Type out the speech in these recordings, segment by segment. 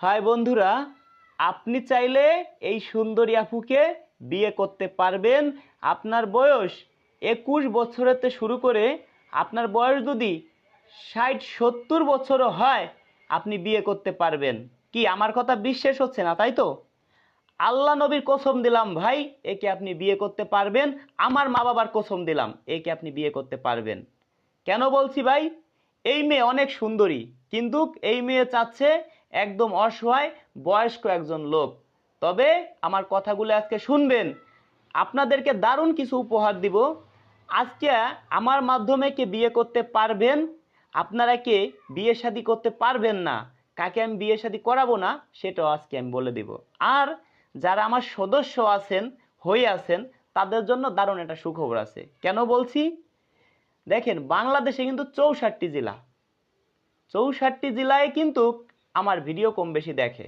High বন্ধুরা, আপনি চাইলে এই সুন্দরী আপুকে বিয়ে করতে পারবেন। আপনার বয়স একুশ বছরেতে শুরু করে আপনার বয়স যদি ষাট, সত্তর বছরও হয়, আপনি বিয়ে করতে পারবেন। কি, আমার কথা বিশ্বাস হচ্ছে না, তাই তো? আল্লাহ নবীর কসম দিলাম ভাই, একে আপনি বিয়ে করতে পারবেন। আমার মা বাবার কসম দিলাম, একে আপনি বিয়ে করতে পারবেন। কেন বলছি ভাই? এই মেয়ে অনেক সুন্দরী, কিন্তু এই মেয়ে চাচ্ছে একদম অসহায়, বয়স্ক একজন লোক। তবে আমার কথাগুলো আজকে শুনবেন। আপনাদেরকে দারুণ কিছু উপহার দিব। আজকে আমার মাধ্যমে কে বিয়ে করতে পারবেন? আপনারা কে বিয়ে শাদী করতে পারবেন না? কাকে আমি বিয়ে শাদী করাবো না? সেটাও আজকে আমি বলে দিব। আর যারা আমার সদস্য আছেন, হয়ে আছেন, তাদের জন্য দারুণ একটা সুখবর আছে। কেন বলছি? দেখেন, বাংলাদেশে কিন্তু চৌষট্টি জেলা। চৌষট্টি জেলায় কিন্তু আমার ভিডিও কম বেশি দেখে।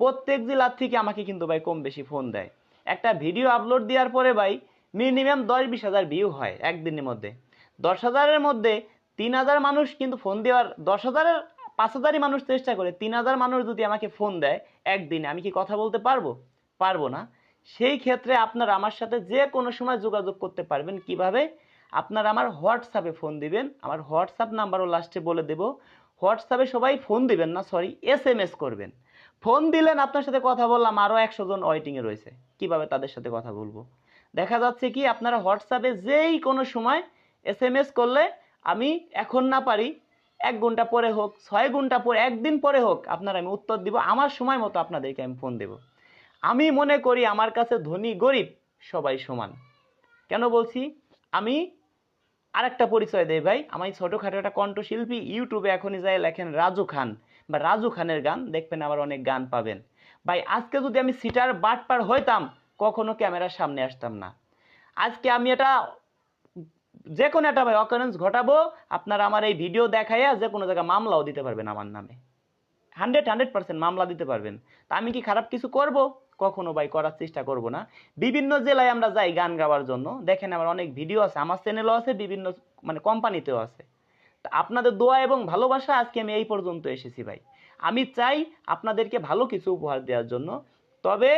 প্রত্যেক জেলার থেকে আমাকে কিন্তু ভাই কম বেশি ফোন দেয়। একটা ভিডিও আপলোড দেওয়ার পরে ভাই মিনিমাম দশ বিশ হাজার ভিউ হয় একদিনের মধ্যে। দশ হাজারের মধ্যে তিন হাজার মানুষ কিন্তু ফোন দেওয়ার দশ হাজারের পাঁচ হাজারই মানুষ চেষ্টা করে। তিন হাজার মানুষ যদি আমাকে ফোন দেয় একদিনে, আমি কি কথা বলতে পারব? পারব না। সেই ক্ষেত্রে আপনারা আমার সাথে যে কোনো সময় যোগাযোগ করতে পারবেন। কীভাবে? আপনারা আমার হোয়াটসঅ্যাপে ফোন দিবেন। আমার হোয়াটসঅ্যাপ নাম্বারও লাস্টে বলে দেব। হোয়াটসঅ্যাপে সবাই ফোন দিবেন না সরি এস এম এস করবেন। ফোন দিলেন, আপনার সাথে কথা বললাম আরও একশো জন ওয়েটিংয়ে রয়েছে। কীভাবে তাদের সাথে কথা বলব? দেখা যাচ্ছে কি, আপনারা হোয়াটসঅ্যাপে যেই কোনো সময় এস এম এস করলে আমি এখন না পারি, এক ঘণ্টা পরে হোক, ছয় ঘণ্টা পরে, একদিন পরে হোক, আপনার আমি উত্তর দিব, আমার সময় মতো আপনাদেরকে আমি ফোন দেব। আমি মনে করি, আমার কাছে ধনী গরিব সবাই সমান। কেন বলছি? আমি আরেকটা পরিচয় দেয় ভাই। আমি ছোটোখাটো একটা কণ্ঠশিল্পী ইউটিউবে এখনই যাই লেখেন রাজু খান। বা রাজু খানের গান, দেখবেন আবার অনেক গান পাবেন। ভাই, আজকে যদি আমি সিটার বাটপার হইতাম, কখনো ক্যামেরার সামনে আসতাম না। আজকে আমি এটা যে কোনো একটা ভাই অকারেন্স ঘটাবো, আপনারা আমার এই ভিডিও দেখাইয়া যে কোনো জায়গায় মামলাও দিতে পারবেন আমার নামে। হান্ড্রেড হান্ড্রেড পার্সেন্ট মামলা দিতে পারবেন। তা আমি কি খারাপ কিছু করব? কখনো ভাই করার চেষ্টা করব না। বিভিন্ন জেলায় আমরা যাই গান গাওয়ার জন্য। দেখেন আমার অনেক ভিডিও আছে, আমার চ্যানেলও আছে, বিভিন্ন মানে কোম্পানিতেও আছে। আপনাদের দোয়া এবং ভালোবাসা আজকে আমি এই পর্যন্ত এসেছি ভাই। আমি চাই আপনাদেরকে ভালো কিছু উপহার দেওয়ার জন্য। তবে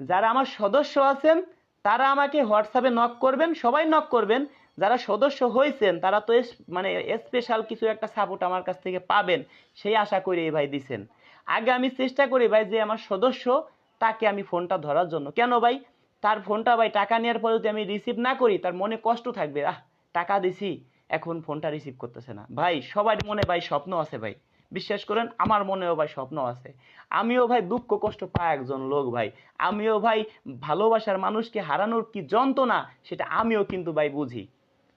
যারা আমার সদস্য আছেন, তারা আমাকে হোয়াটসঅ্যাপে নক করবেন, সবাই নক করবেন। যারা সদস্য হয়েছেন, তারা তো মানে স্পেশাল কিছু একটা সাপোর্ট আমার কাছ থেকে পাবেন, সেই আশা করে এই ভাই দিছেন। আগে আমি চেষ্টা করি ভাই যে আমার সদস্য তাকে আমি ফোনটা ধরার জন্য। কেন ভাই? তার ফোনটা ভাই টাকা নেওয়ার পরে যদি আমি রিসিভ না করি, তার মনে কষ্ট থাকবে। আহ, টাকা দিছি, এখন ফোনটা রিসিভ করতেছে না। ভাই, সবার মনে ভাই স্বপ্ন আছে ভাই। বিশ্বাস করেন, আমার মনেও ভাই স্বপ্ন আছে। আমিও ভাই দুঃখ কষ্ট পায় একজন লোক ভাই। আমিও ভাই ভালোবাসার মানুষকে হারানোর কি যন্ত্রণা, সেটা আমিও কিন্তু ভাই বুঝি।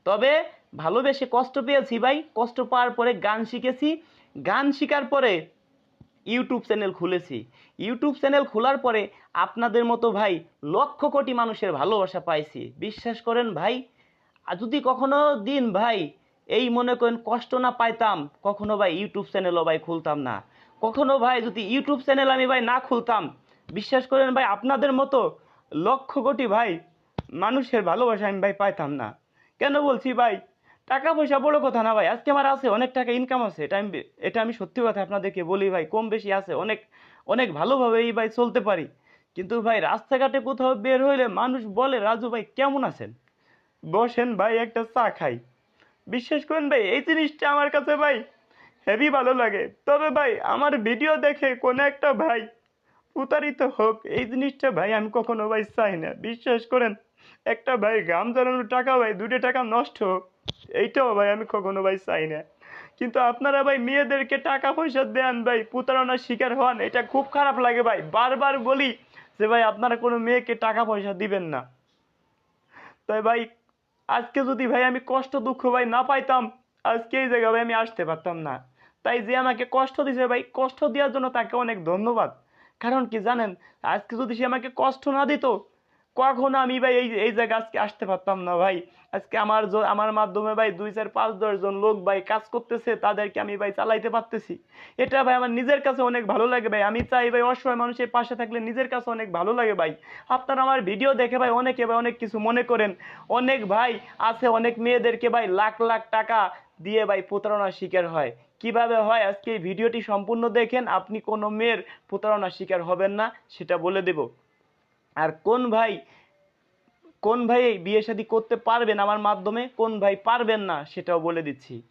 তবে ভালোবেসে কষ্ট পেয়েছি ভাই। কষ্ট পাওয়ার পরে গান শিখেছি। গান শিখার পরে ইউটিউব চ্যানেল খুলেছি। ইউটিউব চ্যানেল খোলার পরে আপনাদের মতো ভাই লক্ষ কোটি মানুষের ভালোবাসা পাইছি। বিশ্বাস করেন ভাই যদি কখনো দিন ভাই এই মনে করেন কষ্ট না পাইতাম, কখনো ভাই ইউটিউব চ্যানেলও ভাই খুলতাম না। কখনো ভাই যদি ইউটিউব চ্যানেল আমি ভাই না খুলতাম, বিশ্বাস করেন ভাই আপনাদের মতো লক্ষ কোটি ভাই মানুষের ভালোবাসা আমি ভাই পাইতাম না। কেন বলছি ভাই? টাকা পয়সা বড় কথা না ভাই। আজকে আমার আছে, অনেক টাকা ইনকাম আছে। এটা আমি এটা আমি সত্যি কথা আপনাদেরকে বলি ভাই, কম বেশি আছে। অনেক অনেক ভালোভাবে এই ভাই চলতে পারি। কিন্তু ভাই, রাস্তাঘাটে কোথাও বের হইলে মানুষ বলে, রাজু ভাই, কেমন আছেন? বসেন ভাই, একটা চা খাই। বিশ্বাস করেন ভাই, এই জিনিসটা আমার কাছে ভাই হেভি ভালো লাগে। তবে ভাই, আমার ভিডিও দেখে কোনো একটা ভাই প্রতারিত হোক, এই জিনিসটা ভাই আমি কখনো ভাই চাই না। বিশ্বাস করেন, একটা ভাই গাম জ্বালানোর টাকা ভাই দুটো টাকা নষ্ট হোক। এইটাও ভাই আমি কখনো ভাই চাই না। কিন্তু আপনারা ভাই মেয়েদেরকে টাকা পয়সা দেন ভাই, প্রতারণার শিকার হন, এটা খুব খারাপ লাগে ভাই। বারবার বলি যে ভাই, আপনারা কোনো মেয়েকে টাকা পয়সা দিবেন না। তাই ভাই, আজকে যদি ভাই আমি কষ্ট দুঃখ ভাই না পাইতাম, আজকে এই জায়গায় ভাই আমি আসতে পারতাম না। তাই যে আমাকে কষ্ট দিছে ভাই, কষ্ট দেওয়ার জন্য তাকে অনেক ধন্যবাদ। কারণ কি জানেন, আজকে যদি সে আমাকে কষ্ট না দিত কখনো আমি ভাই এই এই জায়গায় আজকে আসতে পারতাম না ভাই। আজকে আমার আমার মাধ্যমে ভাই দুই চার পাঁচ দশ জন লোক ভাই কাজ করতেছে, তাদেরকে আমি ভাই চালাইতে পারতেছি। এটা ভাই আমার নিজের কাছে অনেক ভালো লাগে ভাই। আমি চাই ভাই অসহায় মানুষের পাশে থাকলে নিজের কাছে অনেক ভালো লাগে ভাই। আপনারা আমার ভিডিও দেখে ভাই অনেকে ভাই অনেক কিছু মনে করেন। অনেক ভাই আছে, অনেক মেয়েদেরকে ভাই লাখ লাখ টাকা দিয়ে ভাই প্রতারণার শিকার হয়। কীভাবে হয়? আজকে এই ভিডিওটি সম্পূর্ণ দেখেন। আপনি কোনো মেয়ের প্রতারণার শিকার হবেন না, সেটা বলে দেব। আর কোন ভাই কোন ভাই বিয়ে শাদী করতে পারবেন আমার মাধ্যমে, কোন ভাই পারবেন না সেটাও বলে দিচ্ছি।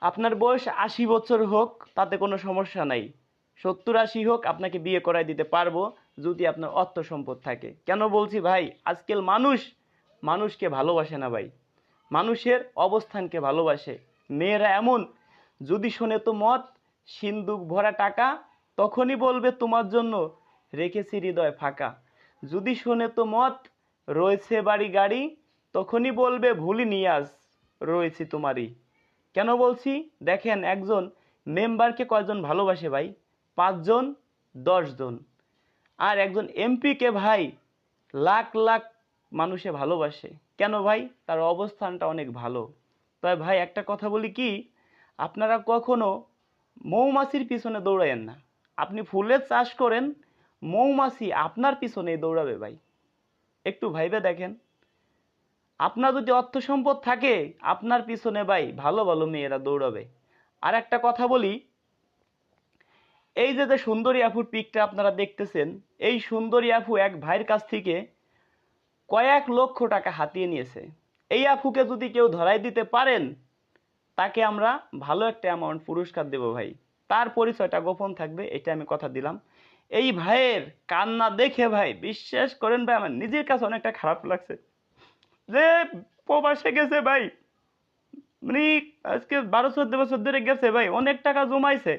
আপনার বয়স আশি বছর হোক, তাতে কোনো সমস্যা নাই। সত্তর আশি হোক, আপনাকে বিয়ে করাই দিতে পারব, যদি আপনার অর্থ সম্পদ থাকে। কেন বলছি ভাই, আজকাল মানুষ, মানুষকে ভালোবাসে না ভাই। মানুষের অবস্থানকে ভালোবাসে। মেয়েরা এমন, যদি শোনে তো মত সিন্দুক ভরা টাকা, তখনই বলবে তোমার জন্য, রেখেছি হৃদয় ফাঁকা। যদি শোনে তো মত, রয়েছে বাড়ি গাড়ি, তখনই বলবে, ভুলি নিয়াজ রয়েছি তোমারই। কেন বলছি? দেখেন, একজন মেম্বারকে কয়জন ভালোবাসে ভাই? পাঁচজন, দশজন। আর একজন এমপিকে ভাই, লাখ লাখ মানুষে ভালোবাসে। কেন ভাই? তার অবস্থানটা অনেক ভালো। তাই ভাই, একটা কথা বলি কি? আপনারা কখনো মৌমাছির পিছনে দৌড়াইয়েন না। আপনি ফুলের চাষ করেন মৌমাছি আপনার পিছনে দৌড়াবে ভাই। একটু ভাইবে দেখেন। আপনার যদি অর্থ সম্পদ থাকে, আপনার পিছনে ভাই ভালো ভালো মেয়েরা দৌড়াবে। আর একটা কথা বলি, এই যে যে সুন্দরী আফুর পিকটা আপনারা দেখতেছেন, এই সুন্দরী আফু এক ভাইয়ের কাছ থেকে কয়েক লক্ষ টাকা হাতিয়ে নিয়েছে। এই আফুকে যদি কেউ ধরাই দিতে পারেন, তাকে আমরা ভালো একটা অ্যামাউন্ট পুরস্কার দেব ভাই। তার পরিচয়টা গোপন থাকবে, এটা আমি কথা দিলাম। এই ভাইয়ের কান্না দেখে ভাই বিশ্বাস করেন ভাই, আমার নিজের কাছে অনেকটা খারাপ লাগছে। যে প্রবাসে গেছে ভাই মানে আজকে বারো চোদ্দ বছর ধরে গেছে ভাই, অনেক টাকা জমাইছে।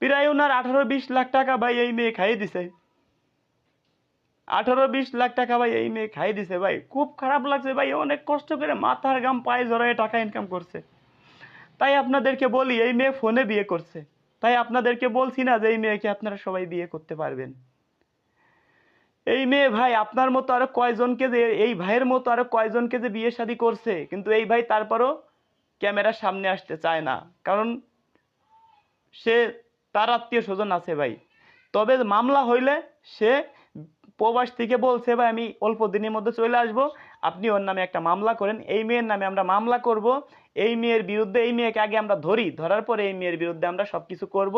প্রায় ওনার আঠারো বিশ লাখ টাকা ভাই এই মেয়ে খাইয়ে দিছে। আঠারো বিশ লাখ টাকা ভাই এই মেয়ে খাইয়ে দিছে ভাই। খুব খারাপ লাগছে ভাই, অনেক কষ্ট করে মাথার গাম পায়ে জড়ায় টাকা ইনকাম করছে। তাই আপনাদেরকে বলি, এই মেয়ে ফোনে বিয়ে করছে। তাই আপনাদেরকে বলছি না যে এই মেয়েকে আপনারা সবাই বিয়ে করতে পারবেন। এই মেয়ে ভাই, আপনার মতো আরও কয়জনকে যে, এই ভাইয়ের মতো আরও কয়জনকে যে বিয়ে শাদী করছে, কিন্তু এই ভাই তারপরও ক্যামেরার সামনে আসতে চায় না। কারণ সে তার আত্মীয় স্বজন আছে ভাই। তবে মামলা হইলে সে প্রবাস থেকে বলছে, ভাই, আমি অল্প দিনের মধ্যে চলে আসব। আপনি ওর নামে একটা মামলা করেন, এই মেয়ের নামে আমরা মামলা করব, এই মেয়ের বিরুদ্ধে, এই মেয়েকে আগে আমরা ধরি, ধরার পরে এই মেয়ের বিরুদ্ধে আমরা সব কিছু করব,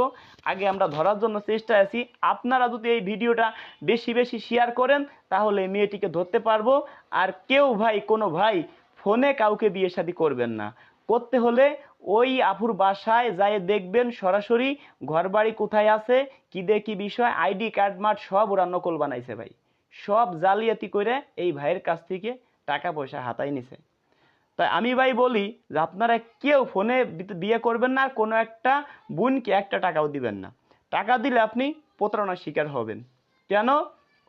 আগে আমরা ধরার জন্য চেষ্টায় আছি। আপনারা যদি এই ভিডিওটা বেশি বেশি শেয়ার করেন, তাহলে এই মেয়েটিকে ধরতে পারব। আর কেউ ভাই, কোনো ভাই ফোনে কাউকে বিয়ে শাদী করবেন না। করতে হলে ওই আফুর বাসায় যায় দেখবেন সরাসরি ঘরবাড়ি কোথায় আছে, কি দে কি বিষয়, আইডি, কার্ড, মার্ড সব ওরা নকল বানাইছে ভাই। সব জালিয়াতি করে এই ভাইয়ের কাছ থেকে টাকা পয়সা হাতায় নিছে। তাই আমি ভাই বলি যে আপনারা কেউ ফোনে বিয়ে করবেন না আর কোনো একটা বোনকে একটা টাকাও দিবেন না। টাকা দিলে আপনি প্রতারণার শিকার হবেন। কেন?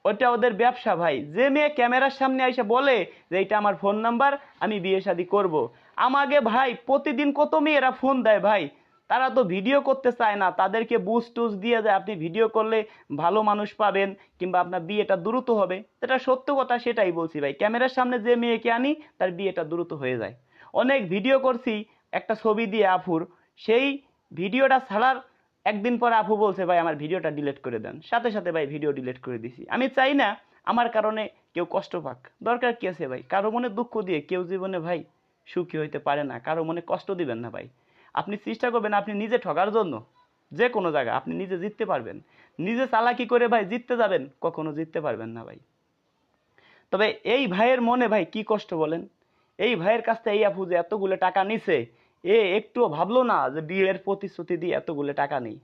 ওটা ওদের ব্যবসা ভাই। যে মেয়ে ক্যামেরার সামনে এসে বলে যে এটা আমার ফোন নাম্বার, আমি বিয়ে শাদি করব। আমাকে ভাই প্রতিদিন কত মেয়েরা ফোন দেয় ভাই? তারা তো ভিডিও করতে চায় না, তাদেরকে বুস টুস দিয়ে যায় আপনি ভিডিও করলে ভালো মানুষ পাবেন কিংবা আপনার বিয়েটা দ্রুত হবে। এটা সত্য কথা সেটাই বলছি ভাই। ক্যামেরার সামনে যে মেয়েকে আনি, তার বিয়েটা দ্রুত হয়ে যায়। অনেক ভিডিও করছি, একটা ছবি দিয়ে আফুর। সেই ভিডিওটা ছাড়ার একদিন পর আপু বলছে, ভাই, আমার ভিডিওটা ডিলিট করে দেন। সাথে সাথে ভাই ভিডিও ডিলিট করে দিছি। আমি চাই না আমার কারণে কেউ কষ্ট পাক। দরকার কি আছে ভাই? কারও মনে দুঃখ দিয়ে কেউ জীবনে ভাই সুখী হইতে পারে না। কারও মনে কষ্ট দিবেন না ভাই। আপনি চেষ্টা করবেন আপনি নিজে ঠকার জন্য। যে কোনো জায়গা আপনি নিজে জিততে পারবেন। নিজে চালাকি করে ভাই জিততে যাবেন, কখনো জিততে পারবেন না ভাই। তবে এই ভাইয়ের মনে ভাই কি কষ্ট বলেন? এই ভাইয়ের কাছ থেকে এই আপু যে এতগুলো টাকা নিছে, এ একটুও ভাবলো না যে বিয়ের প্রতিশ্রুতি দিয়ে এতগুলো টাকা নেই।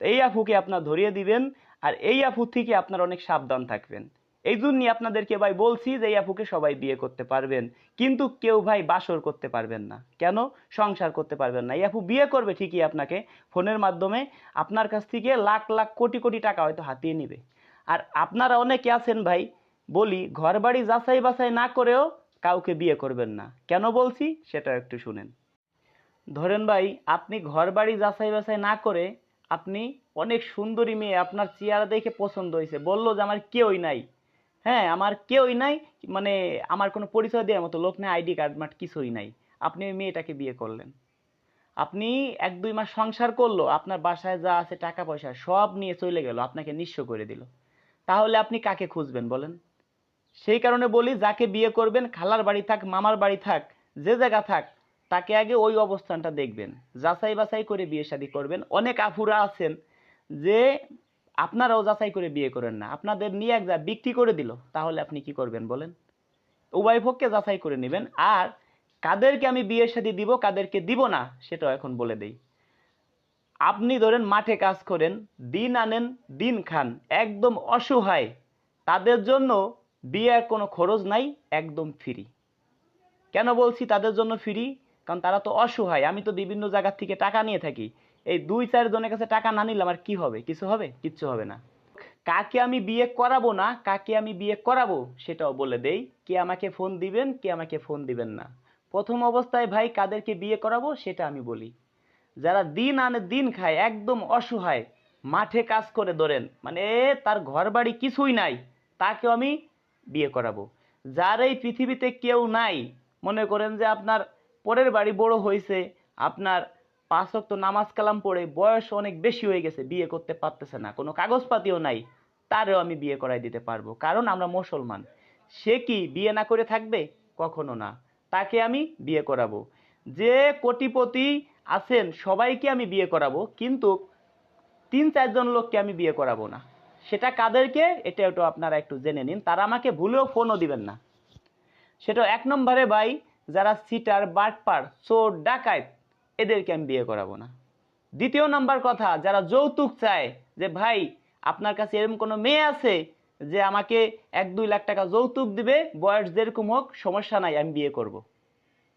এই আফুকে আপনার ধরিয়ে দিবেন, আর এই আফু থেকে আপনার অনেক সাবধান থাকবেন। এই জন্যই আপনাদেরকে ভাই বলছি যে এই আফুকে সবাই বিয়ে করতে পারবেন, কিন্তু কেউ ভাই বাসর করতে পারবেন না। কেন? সংসার করতে পারবেন না। এই আপু বিয়ে করবে ঠিকই আপনাকে, ফোনের মাধ্যমে আপনার কাছ থেকে লাখ লাখ কোটি কোটি টাকা হয়তো হাতিয়ে নিবে। আর আপনারা অনেকে আছেন ভাই, বলি ঘর বাড়ি যাচাই বাছাই না করেও কাউকে বিয়ে করবেন না। কেন বলছি? সেটা একটু শুনেন। ধরেন ভাই, আপনি ঘর বাড়ি যাচাই বাছাই না করে আপনি অনেক সুন্দরী মেয়ে, আপনার চেহারা দেখে পছন্দ হয়েছে, বলল যে আমার কেউই নাই। হ্যাঁ আমার কেউই নাই মানে আমার কোনো পরিচয় দেওয়ার মতো লোক নেই, আইডি কার্ড মার্ড কিছুই নাই। আপনি ওই মেয়েটাকে বিয়ে করলেন। আপনি এক দুই মাস সংসার করল, আপনার বাসায় যা আছে টাকা পয়সা সব নিয়ে চলে গেল, আপনাকে নিঃস্ব করে দিল। তাহলে আপনি কাকে খুঁজবেন বলেন? সেই কারণে বলি, যাকে বিয়ে করবেন, খালার বাড়ি থাক, মামার বাড়ি থাক, যে জায়গা থাক, তাকে আগে ওই অবস্থানটা দেখবেন। যাচাই বাছাই করে বিয়ে শাদী করবেন। অনেক আফুরা আছেন যে আপনারাও যাচাই করে বিয়ে করেন না। আপনাদের নিয়ে এক যা বিক্রি করে দিল, তাহলে আপনি কি করবেন বলেন? উভয় পক্ষে যাচাই করে নেবেন। আর কাদেরকে আমি বিয়ের সাথে দিব, কাদেরকে দিব না, সেটাও এখন বলে দেই। আপনি ধরেন মাঠে কাজ করেন, দিন আনেন, দিন খান, একদম অসহায়। তাদের জন্য বিয়ের কোনো খরচ নাই, একদম ফ্রি। কেন বলছি তাদের জন্য ফ্রি? কারণ তারা তো অসহায়। আমি তো বিভিন্ন জায়গা থেকে টাকা নিয়ে থাকি। এই দুই চার জনের কাছে টাকা না নিলে আমার কি হবে? কিছু হবে? কিচ্ছু হবে না। কাকে আমি বিয়ে করাবো না, কাকে আমি বিয়ে করাবো সেটাও বলে দেই। কে আমাকে ফোন দিবেন, কে আমাকে ফোন দিবেন না। প্রথম অবস্থায় ভাই কাদেরকে বিয়ে করাবো সেটা আমি বলি। যারা দিন আনে দিন খায়, একদম অসহায়, মাঠে কাজ করে ধরেন মানে তার ঘর বাড়ি কিছুই নাই, তাকে আমি বিয়ে করাবো। যার এই পৃথিবীতে কেউ নাই, মনে করেন যে আপনার পরের বাড়ি বড় হয়েছে, আপনার পাঁচ ওয়াক্ত নামাজ কালাম পড়ে বয়স অনেক বেশি হয়ে গেছে, বিয়ে করতে পারতেছে না। কোনো কাগজপাতিও নাই, তারেও আমি বিয়ে করাই দিতে পারব। কারণ আমরা মুসলমান। সে কি বিয়ে না করে থাকবে? কখনো না। তাকে আমি বিয়ে করাবো। যে কোটিপতি আছেন, সবাইকে আমি বিয়ে করাবো, কিন্তু তিন চারজন লোককে আমি বিয়ে করাবো না। সেটা কাদেরকে? এটা একটু আপনারা একটু জেনে নিন। তারা আমাকে ভুলেও ফোনও দিবেন না। সেটা এক নম্বরে ভাই, যারা সিটার, বাটপার, চোর, ডাকাত এদেরকে আমি বিয়ে করাবো না। দ্বিতীয় নাম্বার কথা, যারা যৌতুক চায়, যে ভাই, আপনার কাছে এরকম কোনো মেয়ে আছে যে আমাকে এক দুই লাখ টাকা যৌতুক দিবে, বয়স যেরকম হোক, সমস্যা নাই, আমি বিয়ে করব।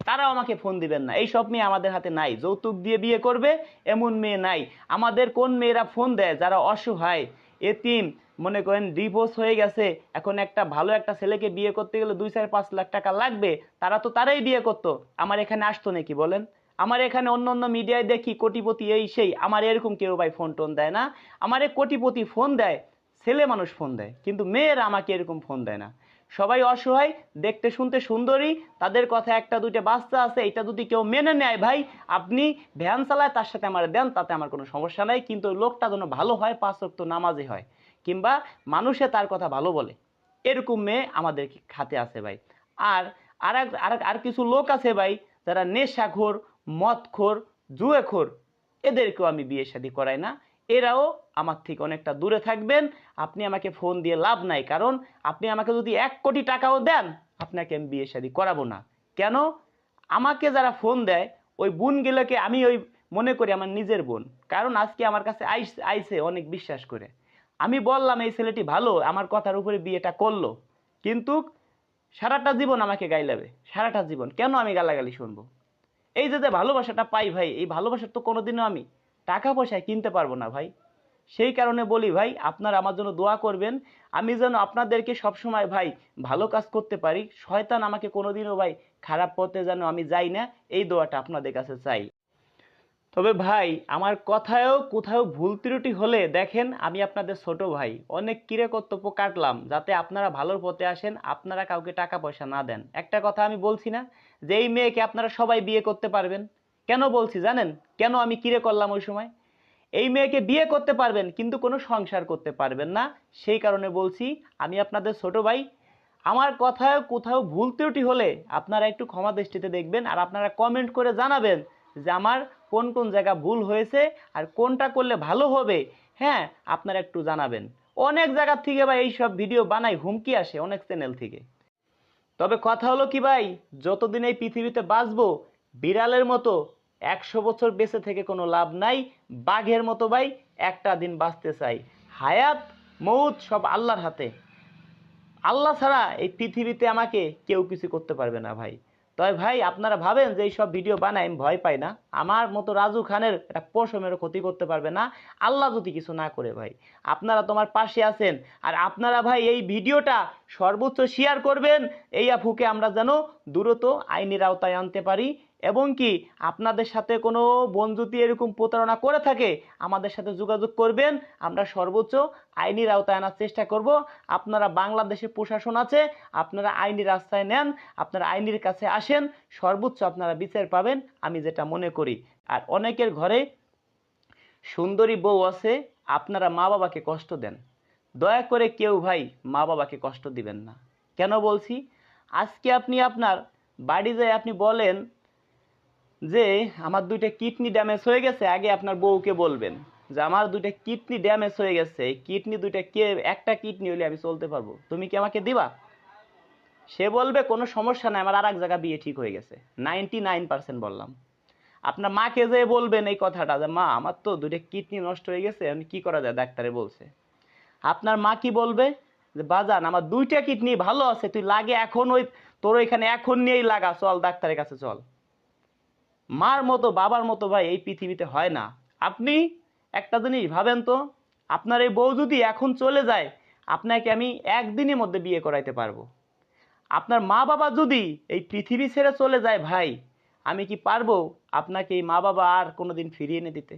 তারাও আমাকে ফোন দিবেন না। এই সব মেয়ে আমাদের হাতে নাই। যৌতুক দিয়ে বিয়ে করবে, এমন মেয়ে নাই। আমাদের কোন মেয়েরা ফোন দেয় যারা অসহায়, এতিম, মনে করেন ডিভোর্স হয়ে গেছে, এখন একটা ভালো একটা ছেলেকে বিয়ে করতে গেলে দুই চার পাঁচ লাখ টাকা লাগবে, তারা তো তারাই বিয়ে করতো। আমার এখানে আসতো নাকি, বলেন? আমার এখানে অন্য অন্য মিডিয়ায় দেখি কোটিপতি এই সেই, আমার এরকম কেউ ভাই ফোন টোন দেয় না। আমার কোটিপতি ফোন দেয়, ছেলে মানুষ ফোন দেয়, কিন্তু মেয়েরা আমাকে এরকম ফোন দেয় না। সবাই অসহায়, দেখতে শুনতে সুন্দরী, তাদের কথা একটা দুইটা বাচ্চা আছে এটা যদি কেউ মেনে নেয়, ভাই, আপনি ভ্যান চালায়, তার সাথে আমার দেন, তাতে আমার কোনো সমস্যা নাই। কিন্তু লোকটা যেন ভালো হয়, পাঁচ রক্ত নামাজে হয়, কিংবা মানুষে তার কথা ভালো বলে। এরকম মেয়ে আমাদের খাতে আছে ভাই। আর আর আর কিছু লোক আছে ভাই, যারা নেশাখোর মদখোর, জুয়েখোর, এদেরকেও আমি বিয়ে শাদী করাই না। এরাও আমার থেকে অনেকটা দূরে থাকবেন। আপনি আমাকে ফোন দিয়ে লাভ নাই, কারণ আপনি আমাকে যদি এক কোটি টাকাও দেন, আপনাকে আমি বিয়ে শাদী করাবো না। কেন? আমাকে যারা ফোন দেয়, ওই বোনগুলোকে আমি ওই মনে করি আমার নিজের বোন। কারণ আজকে আমার কাছে আইস আইসে অনেক বিশ্বাস করে। আমি বললাম, এই ছেলেটি ভালো, আমার কথার উপরে বিয়েটা করল। কিন্তু সারাটা জীবন আমাকে গাইলাবে। সারাটা জীবন। কেন আমি গালাগালি শুনব? এই যে যে ভালোবাসাটা পাই ভাই, এই ভালোবাসা তো কোনোদিনও আমি টাকা পয়সায় কিনতে পারব না ভাই। সেই কারণে বলি ভাই, আপনারা আমার জন্য দোয়া করবেন। আমি যেন আপনাদেরকে সবসময় ভাই ভালো কাজ করতে পারি। শয়তান আমাকে কোনোদিনও ভাই খারাপ পথে যেন আমি যাই না, এই দোয়াটা আপনাদের কাছে চাই। তবে ভাই, আমার কথায়ও কোথাও ভুল ত্রুটি হলে দেখেন, আমি আপনাদের ছোট ভাই। অনেক কিরে কর্তব্য কাটলাম যাতে আপনারা ভালোর পথে আসেন, আপনারা কাউকে টাকা পয়সা না দেন। একটা কথা আমি বলছি না যে এই মেয়েকে আপনারা সবাই বিয়ে করতে পারবেন। কেন বলছি জানেন? কেন আমি কিরে করলাম ওই সময়? এই মেয়েকে বিয়ে করতে পারবেন, কিন্তু কোনো সংসার করতে পারবেন না। সেই কারণে বলছি, আমি আপনাদের ছোট ভাই। আমার কথায় কোথাও ভুল ত্রুটি হলে আপনারা একটু ক্ষমা দৃষ্টিতে দেখবেন আর আপনারা কমেন্ট করে জানাবেন যে আমার কোন কোন জায়গা ভুল হয়েছে আর কোনটা করলে ভালো হবে। হ্যাঁ আপনারা একটু জানাবেন। অনেক জায়গার থেকে ভাই এইসব ভিডিও বানাই, হুমকি আসে অনেক চ্যানেল থেকে। তবে কথা হলো কি ভাই, যতদিন এই পৃথিবীতে বাঁচবো, বিড়ালের মতো একশো বছর বেঁচে থেকে কোনো লাভ নাই, বাঘের মতো ভাই একটা দিন বাঁচতে চাই। হায়াত, মৌত সব আল্লাহর হাতে। আল্লাহ ছাড়া এই পৃথিবীতে আমাকে কেউ কিছু করতে পারবে না ভাই। তবে ভাই, আপনারা ভাবেন যে এইসব ভিডিও বানাই আমি ভয় পাই না। আমার মতো রাজু খানের একটা পশমেরও ক্ষতি করতে পারবে না। আল্লাহ যদি কিছু না করে ভাই, আপনারা তোমার পাশে আছেন। আর আপনারা ভাই, এই ভিডিওটা সর্বোচ্চ শেয়ার করবেন। এই আফুকে আমরা যেন দ্রুত আইনের আওতায় আনতে পারি। এবং কি আপনাদের সাথে কোনো বন্ধুতি এরকম প্রতারণা করে থাকে, আমাদের সাথে যোগাযোগ করবেন। আমরা সর্বোচ্চ আইনি আওতায় আনার চেষ্টা করব। আপনারা বাংলাদেশে প্রশাসন আছে, আপনারা আইনি রাস্তায় নেন, আপনারা আইনের কাছে আসেন, সর্বোচ্চ আপনারা বিচার পাবেন, আমি যেটা মনে করি। আর অনেকের ঘরে সুন্দরী বউ আছে, আপনারা মা বাবাকে কষ্ট দেন। দয়া করে কেউ ভাই মা বাবাকে কষ্ট দিবেন না। কেন বলছি? আজকে আপনি আপনার বাড়ি যায় আপনি বলেন যে আমার দুইটা কিডনি ড্যামেজ হয়ে গেছে, আগে আপনার বউকে বলবেন যে আমার দুইটা কিডনি ড্যামেজ হয়ে গেছে, কিডনি দুইটা কে, একটা কিডনি হলে আমি চলতে পারব। তুমি কি আমাকে দিবা? সে বলবে, কোনো সমস্যা নাই, আমার আর এক জায়গা বিয়ে ঠিক হয়ে গেছে। নাইনটি নাইন পার্সেন্ট বললাম। আপনার মাকে যে বলবেন এই কথাটা, যে মা, আমার তো দুইটা কিডনি নষ্ট হয়ে গেছে, আমি কি করা যায়? ডাক্তারে বলছে। আপনার মা কি বলবে? যে, বাজান, আমার দুইটা কিডনি ভালো আছে, তুই লাগে এখন ওই, তোর ওইখানে এখন নিয়েই লাগা, চল ডাক্তারের কাছে চল। মার মতো, বাবার মতো ভাই এই পৃথিবীতে হয় না। আপনি একটা জিনিস ভাবেন তো, আপনার এই বউ যদি এখন চলে যায়, আপনাকে আমি একদিনের মধ্যে বিয়ে করাইতে পারব। আপনার মা বাবা যদি এই পৃথিবী ছেড়ে চলে যায় ভাই, আমি কি পারব আপনাকে এই মা বাবা আর কোনো দিন ফিরিয়ে এনে দিতে?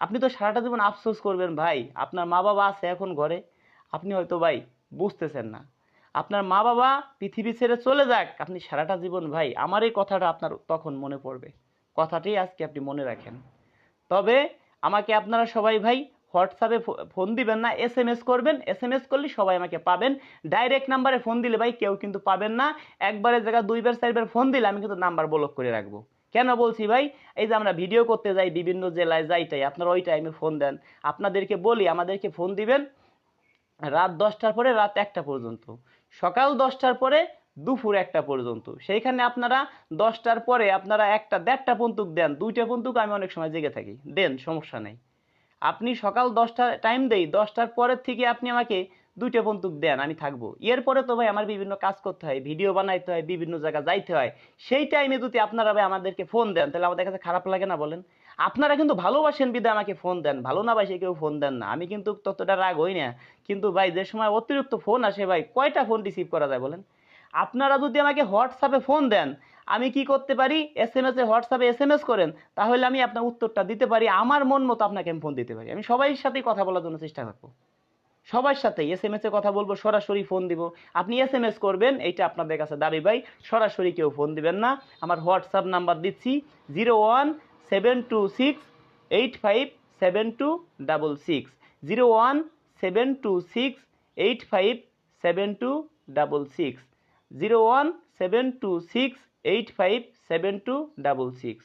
আপনি তো সারাটা জীবন আফসোস করবেন ভাই, আপনার মা বাবা আছে এখন ঘরে, আপনি হয়তো ভাই বুঝতেছেন না। আপনার মা বাবা পৃথিবী ছেড়ে চলে যাক। আপনি সারাটা জীবন ভাই, আমার এই কথাটা আপনার তখন মনে পড়বে। কথাটি আজকে আপনি মনে রাখেন। তবে আমাকে আপনারা সবাই ভাই হোয়াটসঅ্যাপে ফোন দিবেন না এস এম এস করবেন। এস এম এস করলে সবাই আমাকে পাবেন। ডাইরেক্ট নাম্বারে ফোন দিলে ভাই কেউ কিন্তু পাবেন না। একবারের জায়গা দুইবার, চারবার ফোন দিলে আমি কিন্তু নাম্বার ব্লক করে রাখব। কেন বলছি ভাই? এই যে আমরা ভিডিও করতে যাই, বিভিন্ন জেলায় যাইটাই আপনারা ওই টাইমে ফোন দেন। আপনাদেরকে বলি, আমাদেরকে ফোন দিবেন রাত দশটার পরে রাত একটা পর্যন্ত। সকাল দশটার পরে দুপুর একটা পর্যন্ত। সেইখানে আপনারা দশটার পরে আপনারা একটা দেড়টা পন্তুক দেন, দুইটা পন্তুক আমি অনেক সময় জেগে থাকি। দেন, সমস্যা নেই। আপনি সকাল দশটা টাইম দেই, দশটার পরের থেকে আপনি আমাকে দুইটা বন্দুক দেন, আমি থাকব। এরপরে তো ভাই আমার বিভিন্ন কাজ করতে হয় ভিডিও বানাইতে হয়, বিভিন্ন জায়গা যাইতে হয়। সেই টাইমে যদি আপনারা ভাই আমাদেরকে ফোন দেন, তাহলে আমাদের কাছে খারাপ লাগে না বলেন? আপনারা কিন্তু ভালোবাসেন বিদে, আমাকে ফোন দেন। ভালো না বাসে কেউ ফোন দেন না। আমি কিন্তু ততটা রাগ হই না। কিন্তু ভাই, যে সময় অতিরিক্ত ফোন আসে ভাই, কয়টা ফোন রিসিভ করা যায় বলেন? আপনারা যদি আমাকে হোয়াটসঅ্যাপে ফোন দেন, আমি কি করতে পারি? এস এম এস হোয়াটসঅ্যাপে এস এম এস করেন, তাহলে আমি আপনার উত্তরটা দিতে পারি। আমার মন মতো আপনাকে আমি ফোন দিতে পারি। আমি সবাই সাথেই কথা বলার জন্য চেষ্টা করব। সবার সাথে এস এম এস কথা বলব, সরাসরি ফোন দিব। আপনি এস এম এস করবেন, এইটা আপনাদের কাছে দাবি ভাই। সরাসরি কেউ ফোন দিবেন না। আমার হোয়াটসঅ্যাপ নাম্বার দিচ্ছি zero one seven two six eight five seven two double six zero one seven two six eight five seven two double six zero one seven two six eight five seven two double six